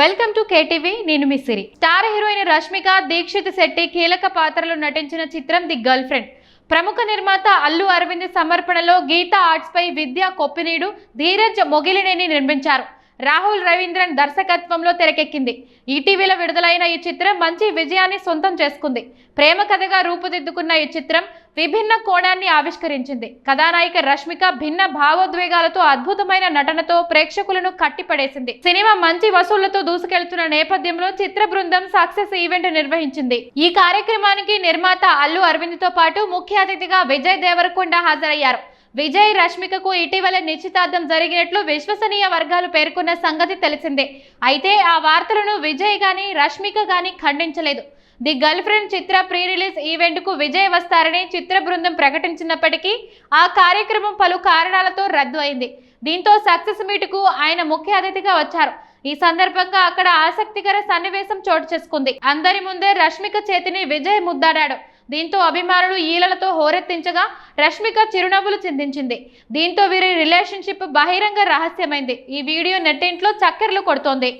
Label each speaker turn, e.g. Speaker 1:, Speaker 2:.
Speaker 1: Welcome to KTV నేను మీ Siri. Star heroine Rashmika Dikshit Shetty కీలక పాత్రలో నటించిన చిత్రం ది గర్ల్ ఫ్రెండ్. ప్రముఖ నిర్మాత అల్లు అరవింద్ సమర్పణలో గీతా ఆర్ట్స్పై విద్య విద్యా కొప్పినీడు ధీరజ్ మొగిలినేని నిర్మించారు. రాహుల్ రవీంద్రన్ దర్శకత్వంలో తెరకెక్కింది. ఈటీవీలో విడుదలైన ఈ చిత్రం మంచి విజయాన్ని సొంతం చేసుకుంది. ప్రేమ కథగా రూపుదిద్దుకున్న ఈ చిత్రం విభిన్న కోణాన్ని ఆవిష్కరించింది. కథానాయిక రష్మిక భిన్న భావోద్వేగాలతో అద్భుతమైన నటనతో ప్రేక్షకులను కట్టిపడేసింది. సినిమా మంచి వసూళ్ళతో దూసుకెళ్తున్న నేపథ్యంలో చిత్ర బృందం సక్సెస్ ఈవెంట్ నిర్వహించింది. ఈ కార్యక్రమానికి నిర్మాత అల్లు అరవింద్తో పాటు ముఖ్య అతిథిగా విజయ్ దేవరకొండ హాజరయ్యారు. విజయ్ రష్మికకు ఇటీవల నిశ్చితార్థం జరిగినట్లు విశ్వసనీయ వర్గాలు పేర్కొన్న సంగతి తెలిసిందే. అయితే ఆ వార్తలను విజయ్ గాని రష్మిక గాని ఖండించలేదు. ది గర్ల్ ఫ్రెండ్ చిత్ర ప్రీ రిలీజ్ ఈవెంట్కు విజయ్ వస్తారని చిత్ర బృందం ప్రకటించినప్పటికీ ఆ కార్యక్రమం పలు కారణాలతో రద్దు అయింది. దీంతో సక్సెస్ మీట్కు ఆయన ముఖ్య అతిథిగా వచ్చారు. ఈ సందర్భంగా అక్కడ ఆసక్తికర సన్నివేశం చోటు చేసుకుంది. అందరి ముందే రష్మిక చేతిని విజయ్ ముద్దాడాడు. దీంతో అభిమానులు ఈలలతో హోరెత్తించగా రష్మిక చిరునవ్వులు చిందించింది. దీంతో వీరి రిలేషన్షిప్ బహిరంగ రహస్యమైంది. ఈ వీడియో నెట్టింట్లో చక్కెర్లు కొడుతోంది.